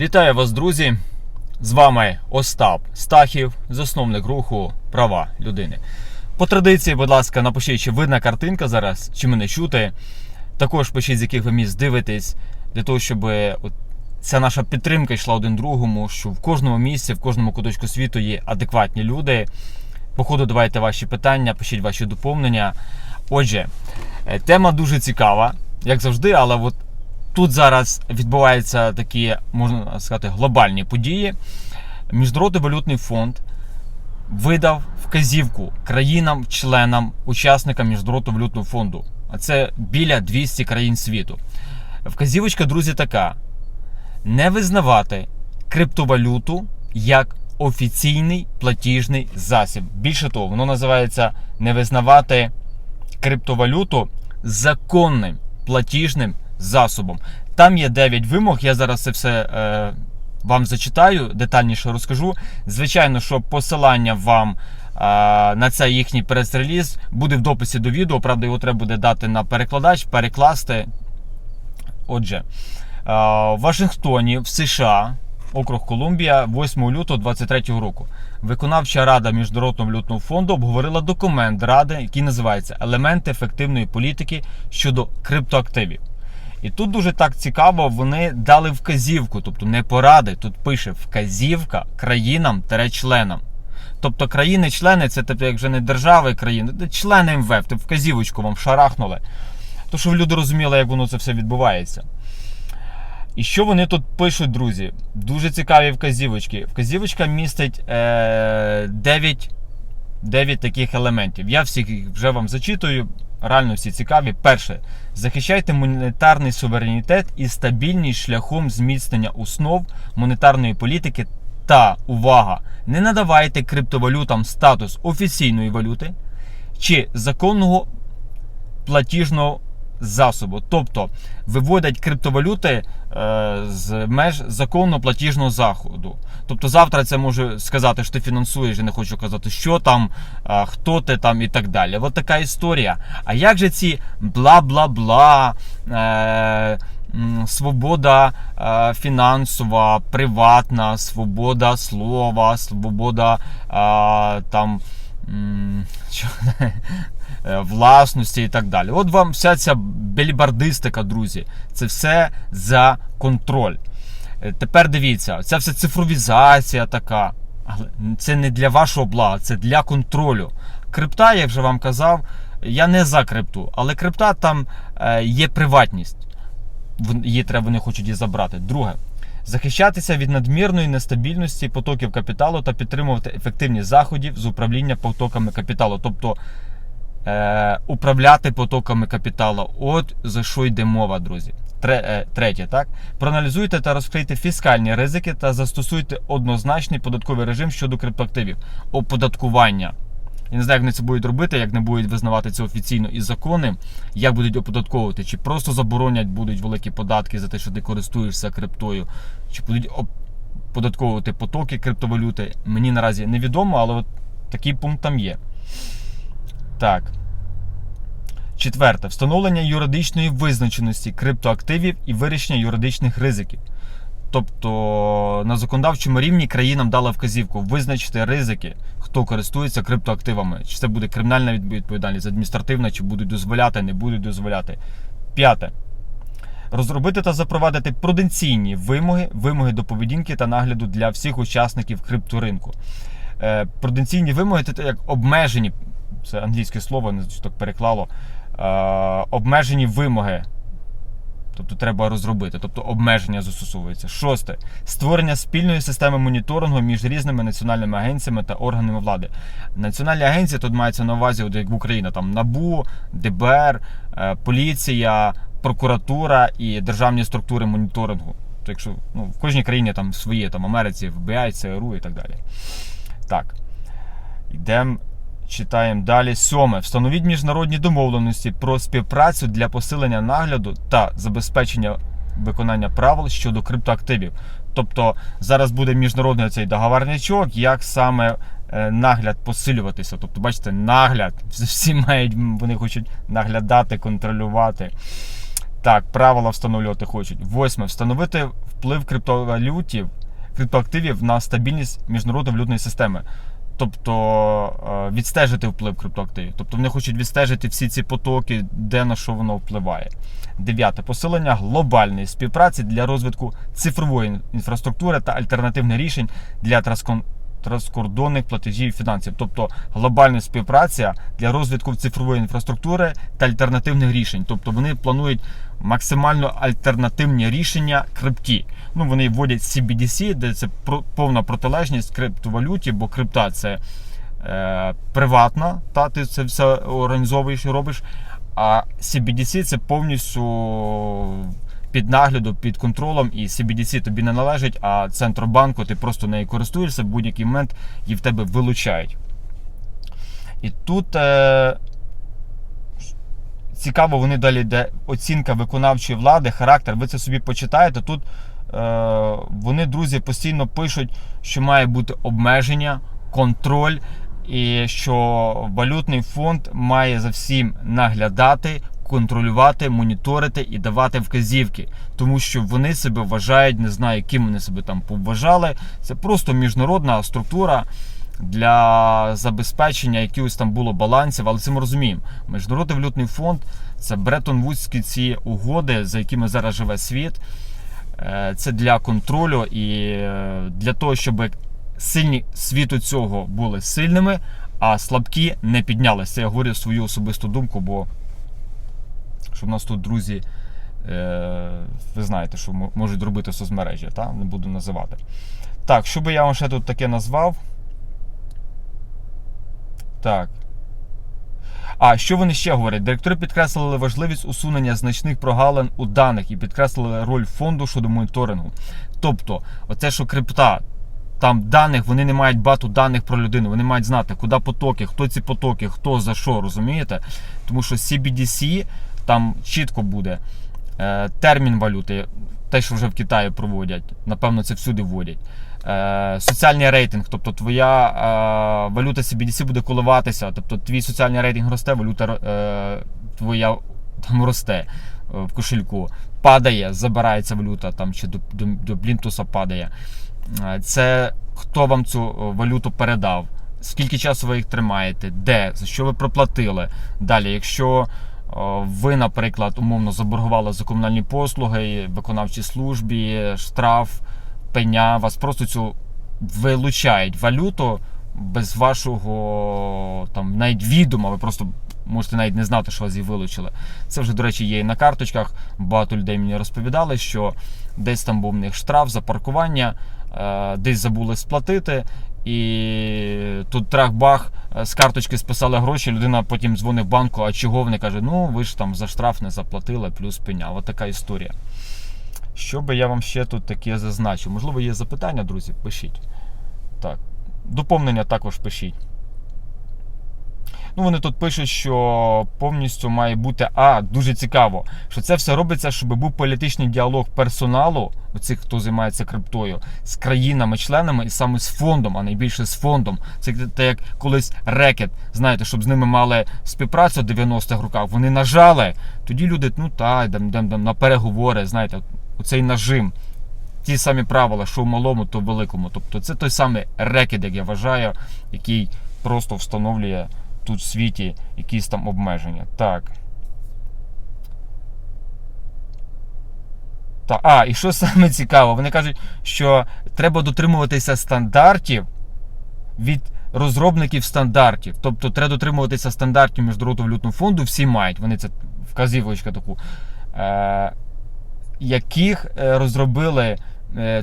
Вітаю вас, друзі! З вами Остап Стахів, засновник руху Права людини. По традиції, будь ласка, напишіть, чи видна картинка зараз, чи мене чути. Також пишіть, з яких ви міст дивитесь, для того, щоб от ця наша підтримка йшла один другому, що в кожному місці, в кожному куточку світу є адекватні люди. Походу, давайте ваші питання, пишіть ваші доповнення. Отже, е, тема дуже цікава, як завжди, але от тут зараз відбуваються такі, можна сказати, глобальні події. Міжнародний валютний фонд видав вказівку країнам-членам, учасникам Міжнародного валютного фонду. А це біля 200 країн світу. Вказівочка, друзі, така: не визнавати криптовалюту як офіційний платіжний засіб. Більше того, воно називається не визнавати криптовалюту законним платіжним засобом. Там є 9 вимог. Я зараз це все е, вам зачитаю, детальніше розкажу. Звичайно, що посилання вам е, на цей їхній прес-реліз буде в дописі до відео. Правда, його треба буде дати на перекладач, перекласти. Отже, е, в Вашингтоні, в США, округ Колумбія, 8 лютого 2023 року. Виконавча рада Міжнародного валютного фонду обговорила документ ради, який називається Елементи ефективної політики щодо криптоактивів. І тут дуже так цікаво, вони дали вказівку, тобто не поради. Тут пише вказівка країнам та членам. Тобто країни-члени це тобто, як вже не держави країни, це члени МВФ, тобто вказівочку вам шарахнули. То, щоб люди розуміли, як воно це все відбувається. І що вони тут пишуть, друзі? Дуже цікаві вказівочки. Вказівочка містить е, 9, 9 таких елементів. Я всіх вже вам зачитую. Реально всі цікаві. Перше, захищайте монетарний суверенітет і стабільність шляхом зміцнення основ монетарної політики та увага, не надавайте криптовалютам статус офіційної валюти чи законного платіжного засобу. Тобто виводять криптовалюти е, з меж законно платіжного заходу. Тобто завтра це може сказати, що ти фінансуєш, я не хочу казати, що там, е, хто ти там і так далі. От така історія. А як же ці бла-бла-бла? Е, Свобода е, фінансова, приватна, свобода слова, свобода там власності і так далі. От вам вся ця бельбардистика, друзі. Це все за контроль. Е, Тепер дивіться, ця вся цифровізація така. Але це не для вашого блага, це для контролю. Крипта, я вже вам казав, я не за крипту, але крипта там е, є приватність. Її треба, вони хочуть її забрати. Друге, захищатися від надмірної нестабільності потоків капіталу та підтримувати ефективні заходів з управління потоками капіталу. Тобто е, управляти потоками капіталу. От за що йде мова, друзі. Е, третє, так? Проаналізуйте та розкрийте фіскальні ризики та застосуйте однозначний податковий режим щодо криптоактивів. Оподаткування. Я не знаю, як вони це будуть робити, як не будуть визнавати це офіційно і закони, як будуть оподатковувати, чи просто заборонять будуть великі податки за те, що ти користуєшся криптою, чи будуть оподатковувати потоки криптовалюти. Мені наразі невідомо, але от такий пункт там є. Так. Четверте. Встановлення юридичної визначеності криптоактивів і вирішення юридичних ризиків. Тобто на законодавчому рівні країнам дала вказівку визначити ризики, хто користується криптоактивами. Чи це буде кримінальна відповідальність, адміністративна, чи будуть дозволяти, не будуть дозволяти. П'яте. Розробити та запровадити пруденційні вимоги, вимоги до поведінки та нагляду для всіх учасників крипторинку. Е, пруденційні вимоги це як обмежені, це англійське слово, не так переклало. Е, обмежені вимоги Тобто треба розробити, тобто обмеження застосовується. Шосте. Створення спільної системи моніторингу між різними національними агенціями та органами влади. Національні агенції тут мається на увазі, як в Україні, там НАБУ, ДБР, е, поліція, прокуратура і державні структури моніторингу. То якщо ну, в кожній країні там свої, там Америці, ФБІ, ЦРУ і так далі. Так. Йдемо. Читаємо далі. Сьоме. Встановіть міжнародні домовленості про співпрацю для посилення нагляду та забезпечення виконання правил щодо криптоактивів. Тобто зараз буде міжнародний цей договорнячок, як саме е, нагляд посилюватися. Тобто, бачите, нагляд. Всі мають, вони хочуть наглядати, контролювати. Так, правила встановлювати хочуть. Восьме. Встановити вплив криптовалютів, криптоактивів на стабільність міжнародної валютної системи. Тобто е, відстежити вплив криптоактивів. Тобто вони хочуть відстежити всі ці потоки, де на що воно впливає. Дев'яте. Посилення глобальної співпраці для розвитку цифрової інфраструктури та альтернативних рішень для транскордонних платежів і фінансів. Тобто глобальна співпраця для розвитку цифрової інфраструктури та альтернативних рішень. Тобто вони планують максимально альтернативні рішення крипті. Ну, вони вводять CBDC, де це повна протилежність криптовалюті, бо крипта це е, приватна, та ти це все організовуєш і робиш. А CBDC це повністю під наглядом, під контролем, і CBDC тобі не належить, а Центробанку ти просто нею користуєшся, в будь-який момент її в тебе вилучають. І тут е, цікаво, вони далі йде оцінка виконавчої влади, характер. Ви це собі почитаєте. Тут е, вони, друзі, постійно пишуть, що має бути обмеження, контроль, і що валютний фонд має за всім наглядати, контролювати, моніторити і давати вказівки, тому що вони себе вважають, не знаю, ким вони себе там поважали. Це просто міжнародна структура. Для забезпечення якихось там було балансів, але це ми розуміємо. Міжнародний валютний фонд це Бреттон-Вудські ці угоди, за якими зараз живе світ. Е, Це для контролю і е, для того, щоб сильні світу цього були сильними, а слабкі не піднялися. Я говорю свою особисту думку, бо що в нас тут друзі, е, ви знаєте, що можуть робити соцмережі, та? не буду називати. Так, що би я вам ще тут таке назвав? Так. А що вони ще говорять? Директори підкреслили важливість усунення значних прогалин у даних і підкреслили роль фонду щодо моніторингу. Тобто, оце, що крипта, там даних, вони не мають багато даних про людину, вони мають знати, куди потоки, хто ці потоки, хто за що, розумієте? Тому що CBDC там чітко буде е, термін валюти, те, що вже в Китаї проводять, напевно, це всюди вводять. Е, соціальний рейтинг, тобто твоя е, валюта CBDC буде коливатися, тобто твій соціальний рейтинг росте, валюта твоя там росте в кошельку, падає, забирається валюта там чи до, до, до плінтуса падає. Це хто вам цю валюту передав, скільки часу ви їх тримаєте, де, за що ви проплатили. Далі, якщо ви, наприклад, умовно заборгували за комунальні послуги, виконавчій службі, штраф, пеня, вас просто цю вилучають валюту без вашого там навіть відома, ви просто можете навіть не знати, що вас її вилучили. Це вже, до речі, є і на карточках. Багато людей мені розповідали, що десь там був в них штраф за паркування, е, десь забули сплатити. І тут трах-бах, е, з карточки списали гроші, людина потім дзвонить в банку, а чого вони каже, ну ви ж там за штраф не заплатили, плюс пеня. От така історія. Що би я вам ще тут таке зазначив? Можливо, є запитання, друзі? Пишіть. Так. Доповнення також пишіть. Ну, вони тут пишуть, що повністю має бути. А, дуже цікаво, що це все робиться, щоб був політичний діалог персоналу, оцих, хто займається криптою, з країнами-членами і саме з фондом, а найбільше з фондом. Це те, як колись рекет, знаєте, щоб з ними мали співпрацю в 90-х роках. Вони нажали. Тоді люди, ну та, йдемо йдем, йдем на переговори, знаєте, оцей нажим. Ті самі правила, що в малому, то в великому. Тобто це той самий рекет, як я вважаю, який просто встановлює тут в світі якісь там обмеження. Так. Та, а, і що саме цікаво, вони кажуть, що треба дотримуватися стандартів від розробників стандартів. Тобто треба дотримуватися стандартів Міжнародного валютного фонду, всі мають, вони це вказівочка таку, е, яких е, розробили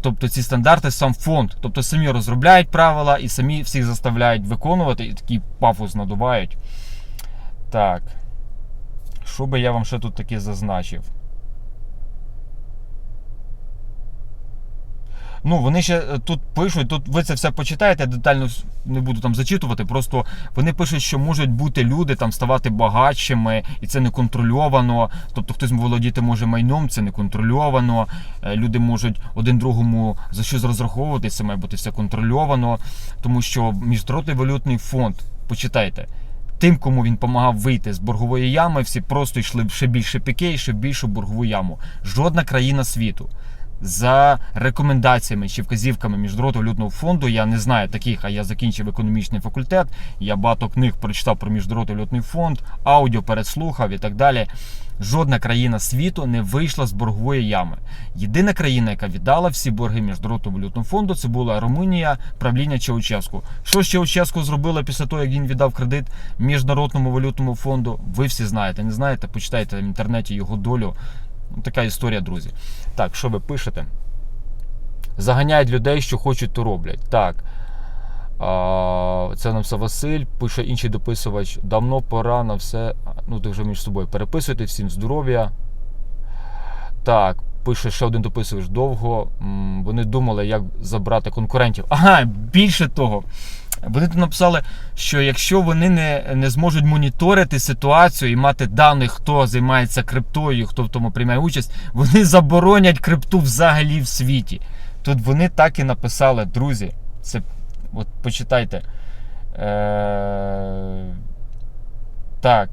тобто ці стандарти сам фонд. Тобто самі розробляють правила і самі всіх заставляють виконувати, і такий пафос надувають. Так. Що би я вам ще тут таке зазначив? Ну, вони ще е, тут пишуть, тут ви це все почитаєте, я детально не буду там зачитувати. Просто вони пишуть, що можуть бути люди там ставати багатшими, і це не контрольовано. Тобто хтось володіти може майном, це не контрольовано. Е, Люди можуть один другому за щось розраховувати, це має бути все контрольовано. Тому що міжнародний валютний фонд, почитайте, Тим, кому він допомагав вийти з боргової ями, всі просто йшли ще більше піке і ще більшу боргову яму. Жодна країна світу. За рекомендаціями чи вказівками Міжнародного валютного фонду, я не знаю таких, а я закінчив економічний факультет. Я багато книг прочитав про Міжнародний валютний фонд, аудіо переслухав і так далі. Жодна країна світу не вийшла з боргової ями. Єдина країна, яка віддала всі борги Міжнародному валютному фонду, це була Румунія, правління Чауческу. Що ж Чауческу зробила після того, як він віддав кредит Міжнародному валютному фонду? Ви всі знаєте. Не знаєте? Почитайте в інтернеті його долю. Така історія, друзі. Так, що ви пишете? Заганяють людей, що хочуть, то роблять. Так. Це нам все Василь, пише інший дописувач. Давно пора на все. Ну, ти вже між собою переписуйте, всім здоров'я. Так, пише ще один дописувач довго. Вони думали, як забрати конкурентів. Ага, більше того. Вони тут написали, що якщо вони не, не зможуть моніторити ситуацію і мати даних, хто займається криптою, хто в тому приймає участь, вони заборонять крипту взагалі в світі. Тут вони так і написали, друзі. Це от почитайте. Е... Так.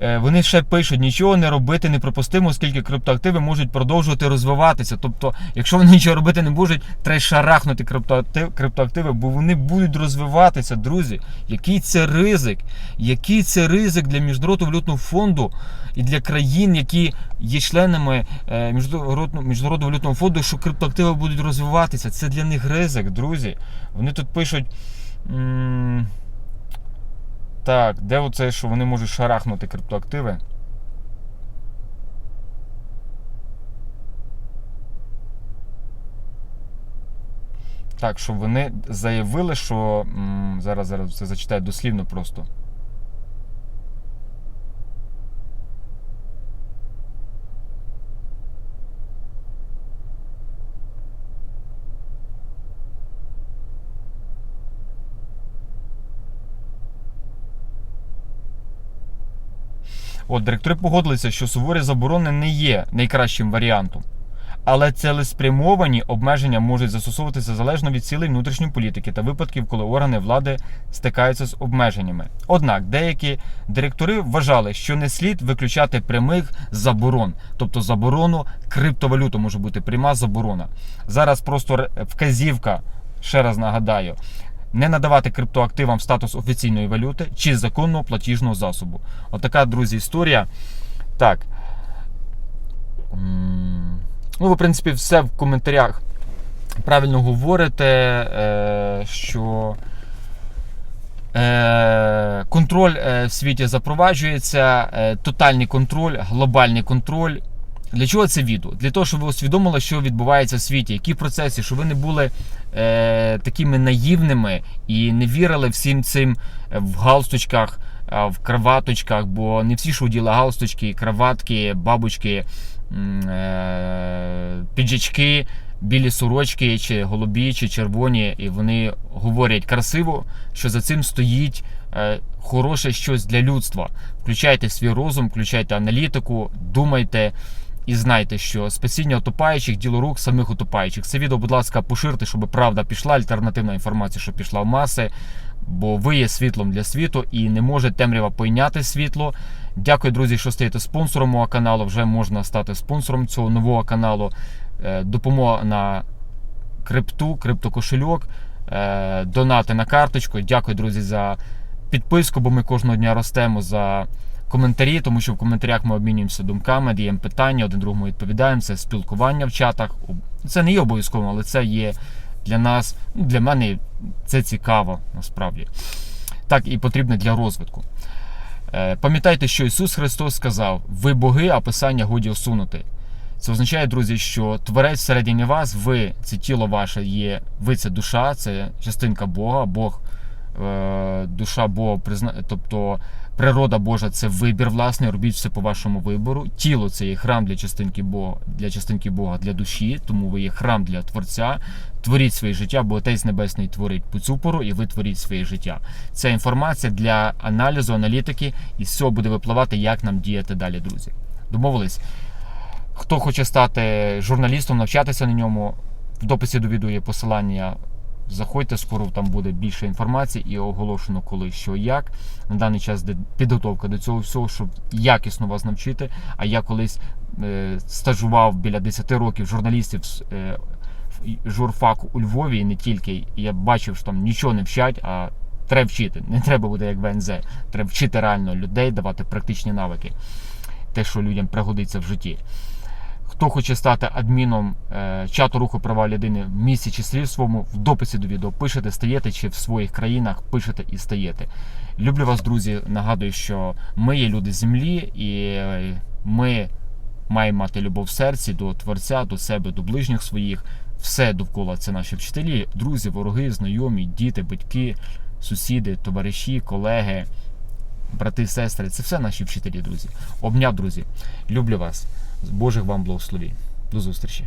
Е, Вони ще пишуть, нічого не робити неприпустимо, оскільки криптоактиви можуть продовжувати розвиватися. Тобто, якщо вони нічого робити не можуть, треба шарахнути криптоактив, криптоактиви, бо вони будуть розвиватися, друзі. Який це ризик? Який це ризик для міжнародного валютного фонду і для країн, які є членами е, міжнародного, міжнародного валютного фонду, що криптоактиви будуть розвиватися? Це для них ризик, друзі. Вони тут пишуть. Так, де оце, що вони можуть шарахнути криптоактиви? Так, що вони заявили, що. Зараз зараз це зачитаю дослівно просто. От директори погодилися, що суворі заборони не є найкращим варіантом. Але цілеспрямовані обмеження можуть застосовуватися залежно від цілей внутрішньої політики та випадків, коли органи влади стикаються з обмеженнями. Однак деякі директори вважали, що не слід виключати прямих заборон, тобто заборону криптовалюту може бути пряма заборона. Зараз просто вказівка, ще раз нагадаю, не надавати криптоактивам статус офіційної валюти чи законного платіжного засобу. Отака, друзі, історія. Так. Ну, в принципі, все в коментарях правильно говорите, е, що е, контроль е, в світі запроваджується, тотальний контроль, глобальний контроль. Для чого це відео? Для того, щоб ви усвідомили, що відбувається в світі, які процеси, щоб ви не були е, такими наївними і не вірили всім цим е, в галстучках, е, в краваточках, бо не всі ж уділи галстучки, краватки, бабочки, е, піджачки, білі сорочки, чи голубі, чи червоні, і вони говорять красиво, що за цим стоїть е, хороше щось для людства. Включайте свій розум, включайте аналітику, думайте. І знайте, що спасіння утопаючих діло рук самих утопаючих. Це відео, будь ласка, поширте, щоб правда пішла, альтернативна інформація, щоб пішла в маси. Бо ви є світлом для світу і не може темрява пойняти світло. Дякую, друзі, що стаєте спонсором мого каналу. Вже можна стати спонсором цього нового каналу. Е, Допомога на крипту, криптокошельок, е, донати на карточку. Дякую, друзі, за підписку, бо ми кожного дня ростемо за коментарі, тому що в коментарях ми обмінюємося думками, даємо питання, один другому відповідаємо. Це спілкування в чатах. Це не є обов'язково, але це є для нас, ну, для мене це цікаво насправді. Так і потрібно для розвитку. Е, Пам'ятайте, що Ісус Христос сказав: ви боги, а Писання годі усунути. Це означає, друзі, що творець всередині вас, ви це тіло ваше є, ви це душа, це частинка Бога, Бог, душа Бога, призна... тобто природа Божа це вибір, власне, робіть все по вашому вибору. Тіло це є храм для частинки Бога, для частинки Бога, для душі, тому ви є храм для Творця. Творіть своє життя, бо Отець Небесний творить по цю пору, і ви творіть своє життя. Це інформація для аналізу, аналітики, і з цього буде випливати, як нам діяти далі, друзі. Домовились? Хто хоче стати журналістом, навчатися на ньому, в дописі до відео є посилання. Заходьте, скоро там буде більше інформації і оголошено коли, що, як. На даний час підготовка до цього всього, щоб якісно вас навчити. А я колись е, стажував біля 10 років журналістів е, журфаку у Львові і не тільки. Я бачив, що там нічого не вчать, а треба вчити. Не треба буде як ВНЗ. Треба вчити реально людей, давати практичні навики. Те, що людям пригодиться в житті. Хто хоче стати адміном е, чату руху права людини в місті чи селі своєму, в дописі до відео пишете, стаєте, чи в своїх країнах пишете і стаєте. Люблю вас, друзі. Нагадую, що ми є люди землі, і е, ми маємо мати любов в серці до творця, до себе, до ближніх своїх. Все довкола це наші вчителі, друзі, вороги, знайомі, діти, батьки, сусіди, товариші, колеги, брати, сестри. Це все наші вчителі, друзі. Обняв, друзі. Люблю вас. Божих вам благословінь. До зустрічі.